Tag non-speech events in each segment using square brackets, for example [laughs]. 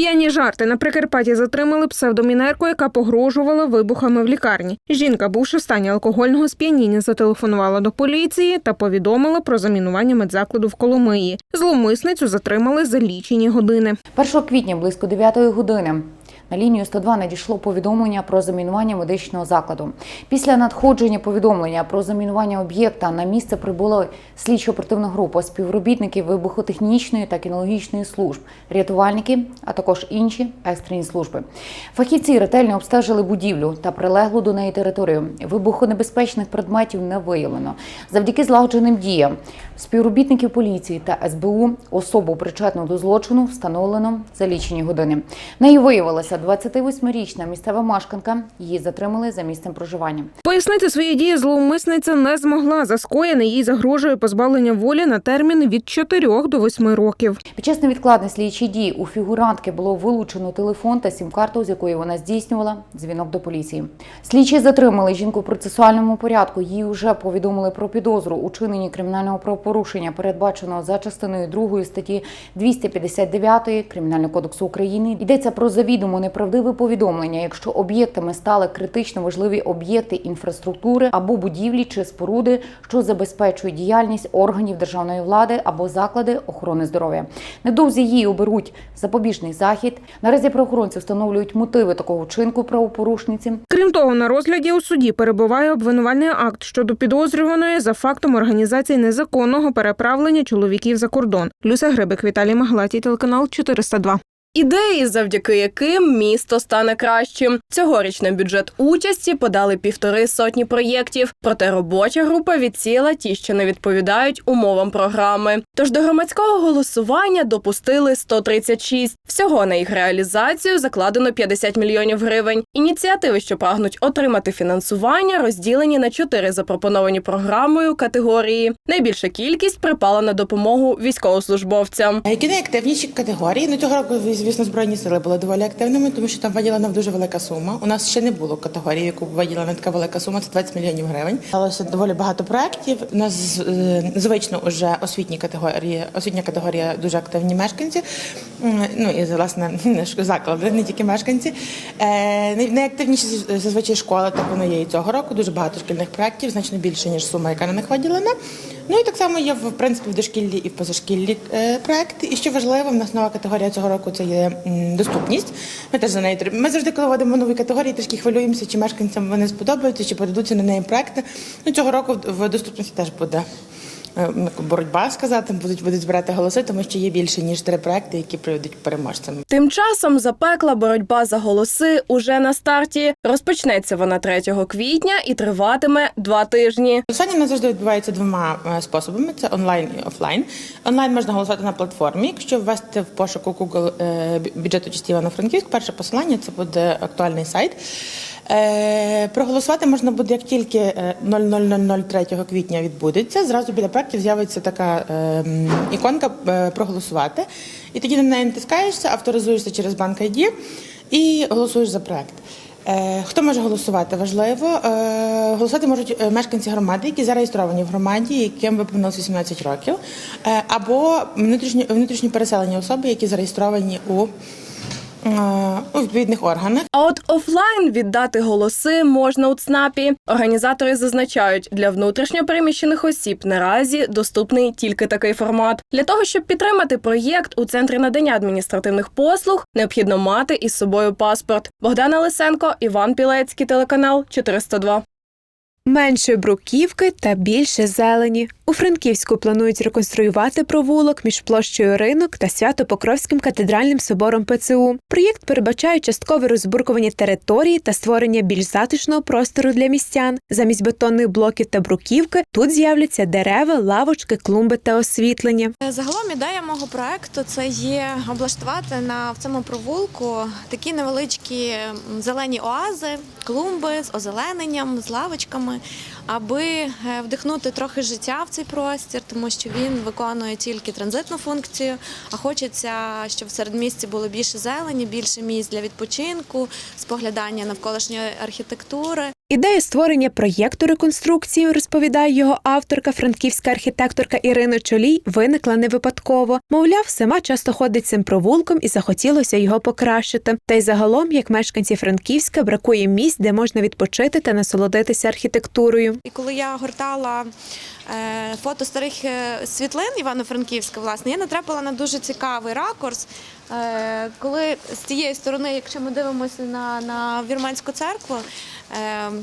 П'яні жарти на Прикарпатті затримали псевдомінерку, яка погрожувала вибухами в лікарні. Жінка, бувши в стані алкогольного сп'яніння, зателефонувала до поліції та повідомила про замінування медзакладу в Коломиї. Зловмисницю затримали за лічені години. 1 квітня близько 9 години на лінію 102 надійшло повідомлення про замінування медичного закладу. Після надходження повідомлення про замінування об'єкта на місце прибула слідчо-оперативна група співробітників вибухотехнічної та кінологічної служб, рятувальники, а також інші екстрені служби. Фахівці ретельно обстежили будівлю та прилеглу до неї територію. Вибухонебезпечних предметів не виявлено. Завдяки злагодженим діям співробітників поліції та СБУ особу причетну до злочину встановлено за лічені години. Нею виявилася 28-річна місцева мешканка. Її затримали за місцем проживання. Пояснити свої дії зловмисниця не змогла. За скоєне їй загрожує позбавлення волі на термін від 4 до 8 років. Під час невідкладних слідчих дій у фігурантки було вилучено телефон та сім-карту, з якої вона здійснювала дзвінок до поліції. Слідчі затримали жінку в процесуальному порядку. Їй вже повідомили про підозру у чиненні кримінального правопорушення, передбаченого за частиною 2 статті 259 Кримінального кодексу України. Йдеться про завідомо неправдиве повідомлення, якщо об'єктами стали критично важливі об'єкти інфраструктури або будівлі чи споруди, що забезпечують діяльність органів державної влади або заклади охорони здоров'я. Невдовзі її оберуть запобіжний захід. Наразі правоохоронці встановлюють мотиви такого вчинку правопорушниці. Крім того, на розгляді у суді перебуває обвинувальний акт щодо підозрюваної за фактом організації незаконного переправлення чоловіків за кордон. Люся Грибик, Віталій Маглаті, телеканал 402. Ідеї, завдяки яким місто стане кращим. Цьогоріч на бюджет участі подали півтори сотні проєктів. Проте робоча група відсіяла ті, що не відповідають умовам програми. Тож до громадського голосування допустили 136. Всього на їх реалізацію закладено 50 мільйонів гривень. Ініціативи, що прагнуть отримати фінансування, розділені на чотири запропоновані програмою категорії. Найбільша кількість припала на допомогу військовослужбовцям. Які найактивніші категорії? Ну цього року, звісно, збройні сили були доволі активними, тому що там виділена дуже велика сума. У нас ще не було категорії, яку виділена така велика сума. Це 20 мільйонів гривень. Сталося доволі багато проєктів. У нас е, звично вже освітні категорії, освітня категорія дуже активні мешканці. Ну і власне [laughs] заклади, не тільки мешканці. Е, Найактивніші зазвичай школи, так воно є і цього року. Дуже багато шкільних проєктів, значно більше ніж сума, яка на них виділена. Ну і так само є в принципі в дошкіллі і в позашкіллі е, проекти. І що важливо, в нас нова категорія цього року це є доступність. Ми теж за неї Ми завжди, коли вводимо нові категорії, трішки хвилюємося, чи мешканцям вони сподобаються, чи подадуться на неї проекти. Ну цього року в доступності теж буде. Е, Боротьба сказати, будуть будуть збирати голоси, тому що є більше ніж три проекти, які приведуть переможцям. Тим часом запекла боротьба за голоси уже на старті. Розпочнеться вона 3 квітня і триватиме два тижні. Голосування нас завжди відбувається двома е, способами: це онлайн і офлайн. Онлайн можна голосувати на платформі. Якщо ввести в пошуку Google е, бю- бюджет участі Івано-Франківськ, перше посилання це буде актуальний сайт. Е, Проголосувати можна буде як тільки е, 00.00 3 квітня відбудеться. Зразу біля проєктів з'явиться така е, іконка е, проголосувати. І тоді на неї натискаєшся, авторизуєшся через банк ID і голосуєш за проект. Е, Хто може голосувати? Важливо. Е, Голосувати можуть е, мешканці громади, які зареєстровані в громаді, яким виповнилось 18 років, е, або внутрішньо внутрішні переселені особи, які зареєстровані у, е, у відповідних органах. А от офлайн віддати голоси можна у ЦНАПі. Організатори зазначають, для внутрішньо переміщених осіб наразі доступний тільки такий формат. Для того щоб підтримати проєкт у центрі надання адміністративних послуг, необхідно мати із собою паспорт. Богдана Лисенко, Іван Пілецький, телеканал 402. Менше бруківки та більше зелені. У Франківську планують реконструювати провулок між площею ринок та Свято-Покровським катедральним собором ПЦУ. Проєкт передбачає часткове розбуркування території та створення більш затишного простору для містян. Замість бетонних блоків та бруківки тут з'являться дерева, лавочки, клумби та освітлення. Загалом ідея мого проекту це є облаштувати на в цьому провулку такі невеличкі зелені оази, клумби з озелененням, з лавочками, аби е, вдихнути трохи життя в цей простір, тому що він виконує тільки транзитну функцію. А хочеться, щоб в середмісті було більше зелені, більше місць для відпочинку, споглядання навколишньої архітектури. Ідея створення проєкту реконструкції, розповідає його авторка, франківська архітекторка Ірина Чолій, виникла не випадково. Мовляв, сама часто ходить цим провулком і захотілося його покращити. Та й загалом, як мешканці Франківська, бракує місць, де можна відпочити та насолодитися архітектурою. І коли я гортала е, фото старих е, світлин Івано-Франківська, власне, я натрапила на дуже цікавий ракурс. Е, коли з тієї сторони, якщо ми дивимося на, на вірменську церкву,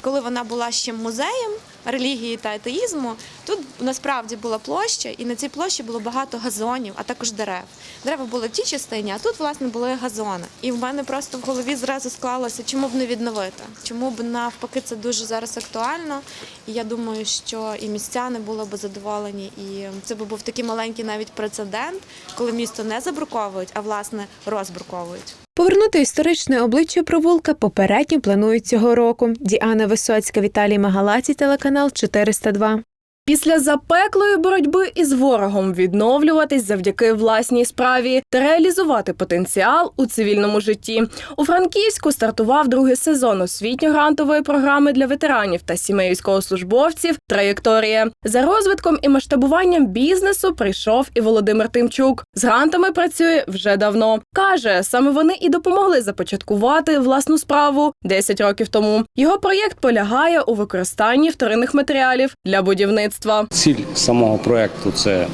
коли вона була ще музеєм релігії та атеїзму, тут насправді була площа, і на цій площі було багато газонів, а також дерев. Дерева були в тій частині, а тут, власне, були газони. І в мене просто в голові зразу склалося, чому б не відновити, чому б навпаки це дуже зараз актуально. І я думаю, що і містяни були б задоволені, і це би був такий маленький навіть прецедент, коли місто не забруковують, а власне розбруковують. Повернути історичне обличчя провулка попередньо планують цього року. Діана Висоцька, Віталій Магалаці, телеканал 402. Після запеклої боротьби із ворогом відновлюватись завдяки власній справі та реалізувати потенціал у цивільному житті. У Франківську стартував другий сезон освітньо-грантової програми для ветеранів та сімей військовослужбовців Траєкторія за розвитком і масштабуванням бізнесу прийшов і Володимир Тимчук. З грантами працює вже давно. каже, саме вони і допомогли започаткувати власну справу 10 років тому. Його проєкт полягає у використанні вторинних матеріалів для будівництва. Ціль самого проекту це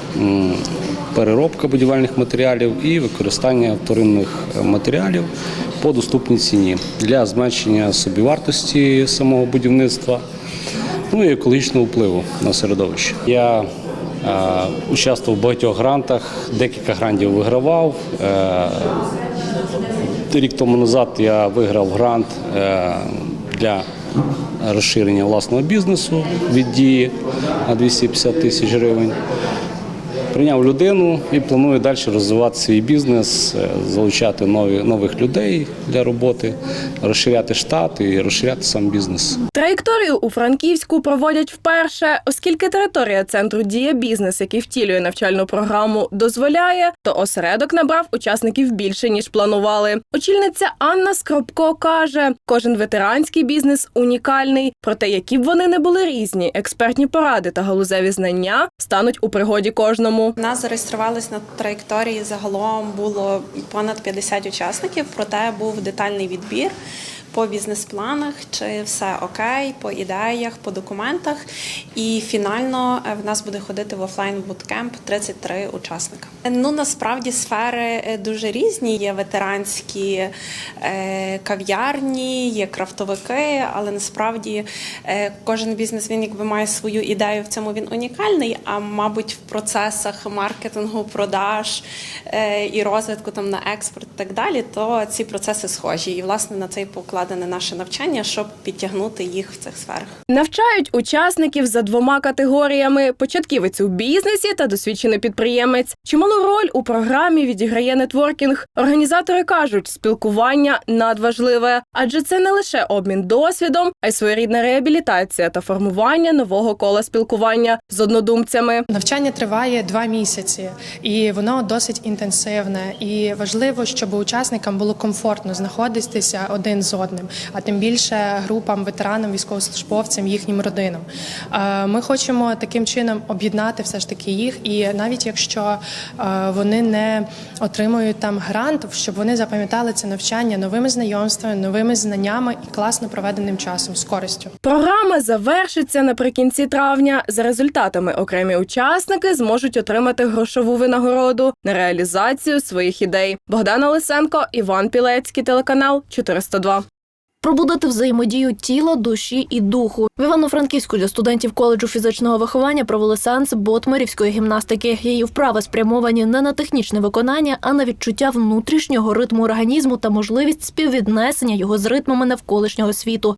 переробка будівельних матеріалів і використання вторинних матеріалів по доступній ціні для зменшення собівартості самого будівництва, ну і екологічного впливу на середовище. Я е, участвував в багатьох грантах, декілька грантів вигравав. Е, Рік тому назад я виграв грант е, для розширення власного бізнесу від дії на 250 тисяч гривень. Прийняв людину і планую далі розвивати свій бізнес, е, залучати нові, нових людей для роботи, розширяти штат і розширяти сам бізнес. Траєкторію у Франківську проводять вперше, оскільки територія центру діє бізнес, який втілює навчальну програму, дозволяє, то осередок набрав учасників більше ніж планували. Очільниця Анна Скробко каже: кожен ветеранський бізнес унікальний, проте які б вони не були різні, експертні поради та галузеві знання стануть у пригоді кожному. Нас зареєструвались на траєкторії загалом було понад 50 учасників, проте був детальний відбір по бізнес-планах, чи все окей, по ідеях, по документах. І фінально е, в нас буде ходити в офлайн буткемп 33 учасника. Ну насправді сфери е, дуже різні. Є ветеранські е, кав'ярні, є крафтовики, але насправді кожен бізнес він якби має свою ідею. В цьому він унікальний. А мабуть, в процесах маркетингу, продаж і розвитку там на експорт і так далі, то ці процеси схожі. І власне на це й покладене наше навчання, щоб підтягнути їх в цих сферах. Навчають учасників за двома категоріями: початківець у бізнесі та досвідчений підприємець. Чималу роль у програмі відіграє нетворкінг. Організатори кажуть, спілкування надважливе, адже це не лише обмін досвідом, а й своєрідна реабілітація та формування нового кола спілкування з однодумцями. Навчання триває два місяці, і воно досить інтенсивне. І важливо, щоб учасникам було комфортно знаходитися один з одним, а тим більше групам, ветеранам, військовослужбовцям, їхнім родинам. Е, Ми хочемо таким чином об'єднати все ж таки їх, і навіть якщо е, вони не отримують там грант, щоб вони запам'ятали це навчання новими знайомствами, новими знаннями і класно проведеним часом з користю. Програма завершиться наприкінці травня. За результатами окремі учасники зможуть отримати грошову винагороду на реалізацію своїх ідей. Богдана Лисенко, Іван Пілецький, телеканал 402. Пробудити взаємодію тіла, душі і духу. В Івано-Франківську для студентів коледжу фізичного виховання провели сеанс ботмерівської гімнастики. Її вправи спрямовані не на технічне виконання, а на відчуття внутрішнього ритму організму та можливість співвіднесення його з ритмами навколишнього світу.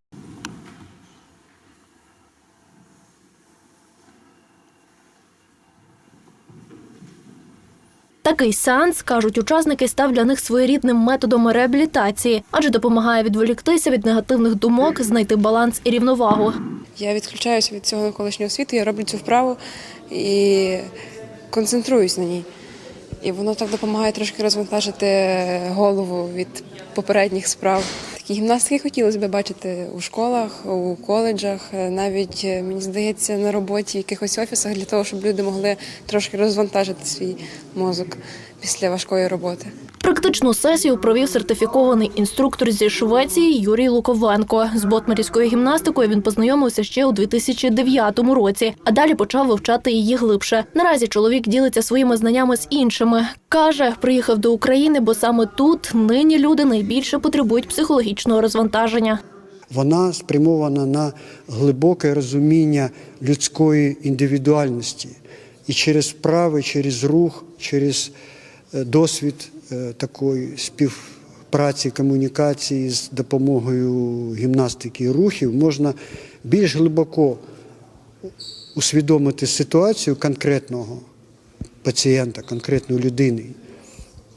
Такий сеанс, кажуть учасники, став для них своєрідним методом реабілітації, адже допомагає відволіктися від негативних думок, знайти баланс і рівновагу. Я відключаюся від цього колишнього світу, я роблю цю вправу і концентруюсь на ній. І воно так допомагає трошки розвантажити голову від попередніх справ. Такі гімнастики хотілося б бачити у школах, у коледжах, е, навіть е, мені здається, на роботі в якихось офісах для того, щоб люди могли трошки розвантажити свій мозок після важкої роботи. Практичну сесію провів сертифікований інструктор зі Швеції Юрій Луковенко. З ботмарівською гімнастикою він познайомився ще у 2009 році, а далі почав вивчати її глибше. Наразі чоловік ділиться своїми знаннями з іншими. Каже, приїхав до України, бо саме тут нині люди найбільше потребують психологічного розвантаження. Вона спрямована на глибоке розуміння людської індивідуальності. І через вправи, через рух, через е, досвід е, такої співпраці, комунікації з допомогою гімнастики і рухів можна більш глибоко усвідомити ситуацію конкретного пацієнта, конкретної людини.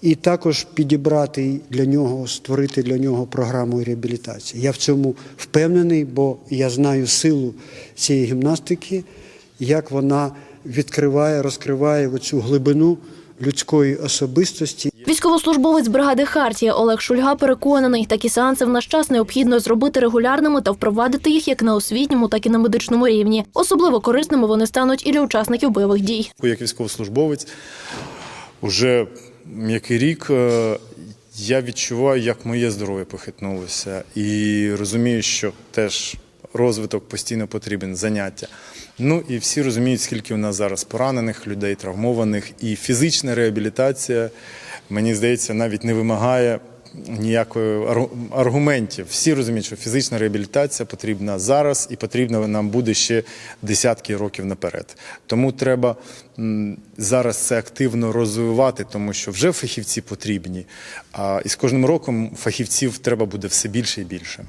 І також підібрати для нього, створити для нього програму реабілітації. Я в цьому впевнений, бо я знаю силу цієї гімнастики, як вона відкриває, розкриває оцю глибину людської особистості. Військовослужбовець бригади Хартія Олег Шульга переконаний, такі сеанси в наш час необхідно зробити регулярними та впровадити їх як на освітньому, так і на медичному рівні. Особливо корисними вони стануть і для учасників бойових дій. як військовослужбовець, уже який рік е, я відчуваю, як моє здоров'я похитнулося, і розумію, що теж розвиток постійно потрібен, заняття. Ну і всі розуміють, скільки у нас зараз поранених людей, травмованих, і фізична реабілітація, мені здається, навіть не вимагає ніякої аргументів. Всі розуміють, що фізична реабілітація потрібна зараз і потрібна нам буде ще десятки років наперед. Тому треба зараз це активно розвивати, тому що вже фахівці потрібні. А і з кожним роком фахівців треба буде все більше і більше.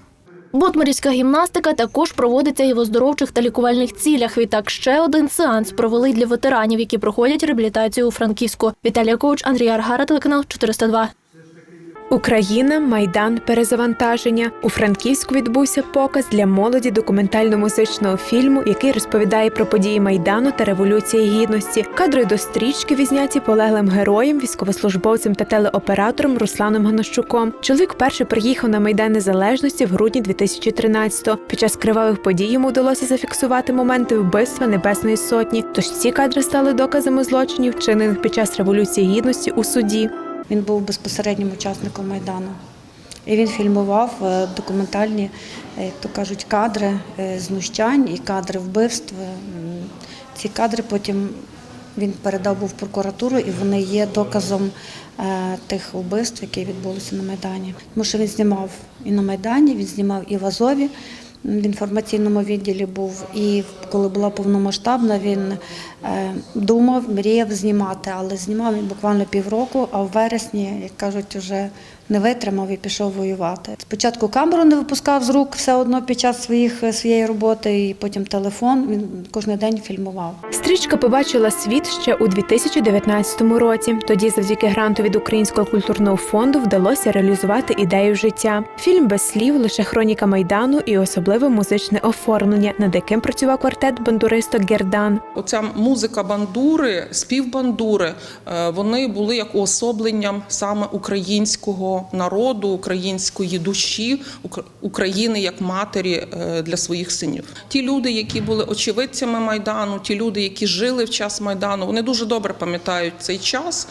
Ботмарівська гімнастика також проводиться і в оздоровчих та лікувальних цілях. Відтак ще один сеанс провели для ветеранів, які проходять реабілітацію у Франківську. Віталія Коуч, Андрій Аргара, телеканал 402. Україна, майдан, перезавантаження. У Франківську відбувся показ для молоді документально-музичного фільму, який розповідає про події майдану та революції гідності. Кадри до стрічки відзняті полеглим героєм, військовослужбовцем та телеоператором Русланом Ганощуком. Чоловік вперше приїхав на майдан незалежності в грудні 2013-го. Під час кривавих подій йому вдалося зафіксувати моменти вбивства Небесної Сотні. Тож ці кадри стали доказами злочинів, вчинених під час революції гідності у суді. Він був безпосереднім учасником Майдану. І він фільмував е, документальні, е, як то кажуть, кадри е, знущань і кадри вбивств. Ці кадри потім він передав був в прокуратуру, і вони є доказом тих вбивств, які відбулися на Майдані. Тому що він знімав і на Майдані, він знімав і в Азові. В інформаційному відділі був, і коли була повномасштабна, він е, думав, мріяв знімати, але знімав він буквально півроку, а в вересні, як кажуть, вже не витримав і пішов воювати. Спочатку камеру не випускав з рук все одно під час своїх, своєї роботи, і потім телефон. Він кожен день фільмував. Стрічка побачила світ ще у 2019 році. Тоді, завдяки гранту від Українського культурного фонду, вдалося реалізувати ідею життя. Фільм без слів, лише хроніка майдану і особливе музичне оформлення, над яким працював квартет бандуристок Гердан. Оця музика бандури, спів бандури, е, вони були як уособленням саме українського народу, української душі, України як матері е, для своїх синів. Ті люди, які були очевидцями майдану, ті люди, які жили в час майдану, вони дуже добре пам'ятають цей час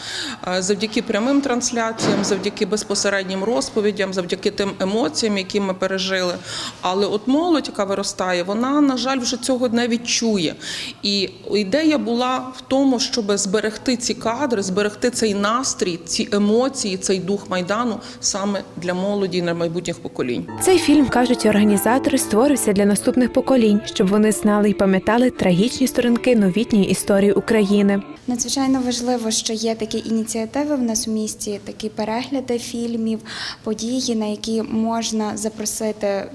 е, завдяки прямим трансляціям, завдяки безпосереднім розповідям, завдяки тим емоціям, які ми пережили. Але от молодь, яка виростає, вона, на жаль, вже цього не відчує. І ідея була в тому, щоб зберегти ці кадри, зберегти цей настрій, ці емоції, цей дух майдану саме для молоді для майбутніх поколінь. Цей фільм кажуть організатори створився для наступних поколінь, щоб вони знали і пам'ятали трагічні сторінки новітньої історії України. Надзвичайно важливо, що є такі ініціативи в нас у місті, такі перегляди фільмів, події, на які можна запросити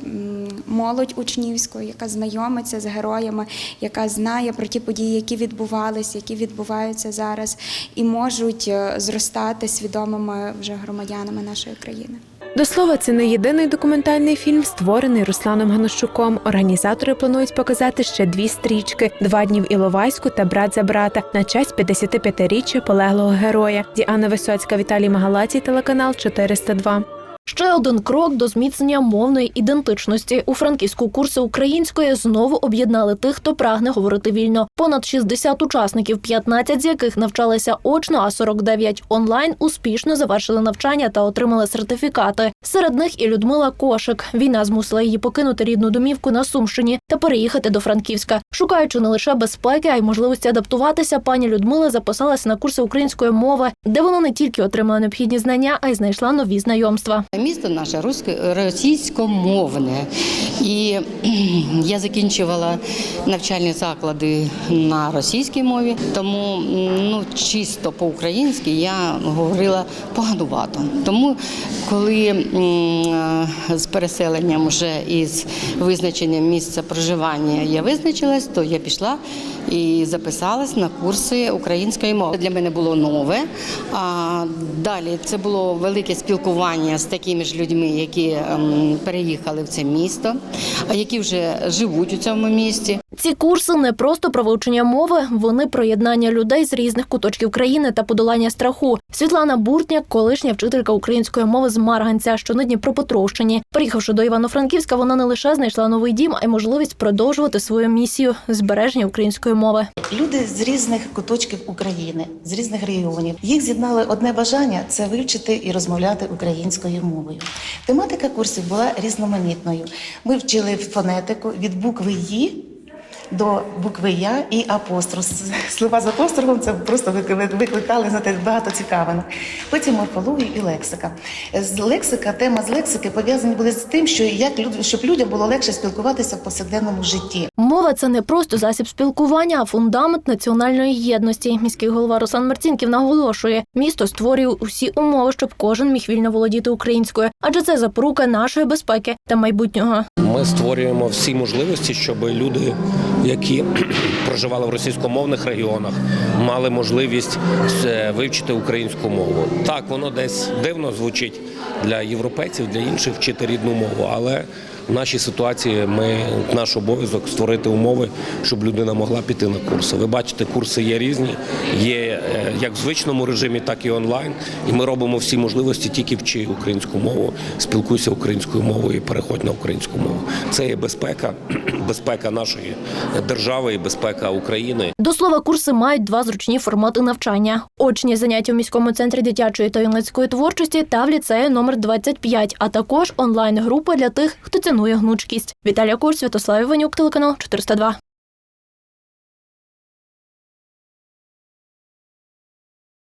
молодь учнівську, яка знайомиться з героями, яка знає про ті події, які відбувалися, які відбуваються зараз, і можуть е, зростати свідомими вже громадянами нашої країни. До слова, це не єдиний документальний фільм, створений Русланом Ганощуком. Організатори планують показати ще дві стрічки: два дні в Іловайську та брат за брата на честь 55-річчя полеглого героя. Діана Висоцька, Віталій Магалаці, телеканал 402. Ще один крок до зміцнення мовної ідентичності. У франківську курси української знову об'єднали тих, хто прагне говорити вільно. Понад 60 учасників, 15 з яких навчалися очно, а 49 онлайн успішно завершили навчання та отримали сертифікати. Серед них і Людмила Кошик. Війна змусила її покинути рідну домівку на Сумщині та переїхати до Франківська. Шукаючи не лише безпеки, а й можливості адаптуватися, пані Людмила записалася на курси української мови, де вона не тільки отримала необхідні знання, а й знайшла нові знайомства. Місто наше російськомовне. І я закінчувала навчальні заклади на російській мові, тому ну, чисто по-українськи я говорила поганувато. Тому, коли е, з переселенням вже із визначенням місця проживання я визначилась, то я пішла і записалась на курси української мови. Для мене було нове. А далі це було велике спілкування з такими ж людьми, які ем, переїхали в це місто, а які вже живуть у цьому місті. Ці курси не просто про вивчення мови, вони про єднання людей з різних куточків країни та подолання страху. Світлана Буртняк, колишня вчителька української мови з Марганця, що на Дніпропетровщині. Приїхавши до Івано-Франківська, вона не лише знайшла новий дім, а й можливість продовжувати свою місію збереження української мови. Люди з різних куточків України, з різних регіонів. Їх з'єднали одне бажання це вивчити і розмовляти українською мовою. Тематика курсів була різноманітною. Ми вчили фонетику від букви «ї» до букви Я і апостроф. Слова з апострофом це просто викли- викликали знаєте, багато цікавинок. Потім морфологія і лексика. З лексика, тема з лексики пов'язані були з тим, що як люд, щоб людям було легше спілкуватися в повсякденному житті. Мова це не просто засіб спілкування, а фундамент національної єдності. Міський голова Руслан Марцінків наголошує, місто створює усі умови, щоб кожен міг вільно володіти українською, адже це запорука нашої безпеки та майбутнього. Ми створюємо всі можливості, щоб люди, які [clears throat] проживали в російськомовних регіонах, мали можливість е, вивчити українську мову. Так, воно десь дивно звучить для європейців, для інших вчити рідну мову, але в нашій ситуації ми наш обов'язок створити умови, щоб людина могла піти на курси. Ви бачите, курси є різні, є е, як в звичному режимі, так і онлайн. І ми робимо всі можливості тільки вчи українську мову, спілкуйся українською мовою і переходь на українську мову. Це є безпека, [clears throat] безпека нашої держави і безпека України. До слова, курси мають два зручні формати навчання: очні заняття у міському центрі дитячої та юнацької творчості та в ліцеї номер 25, а також онлайн-група для тих, хто цінує гнучкість. Віталія Курс, Святослав Іванюк, телеканал 402.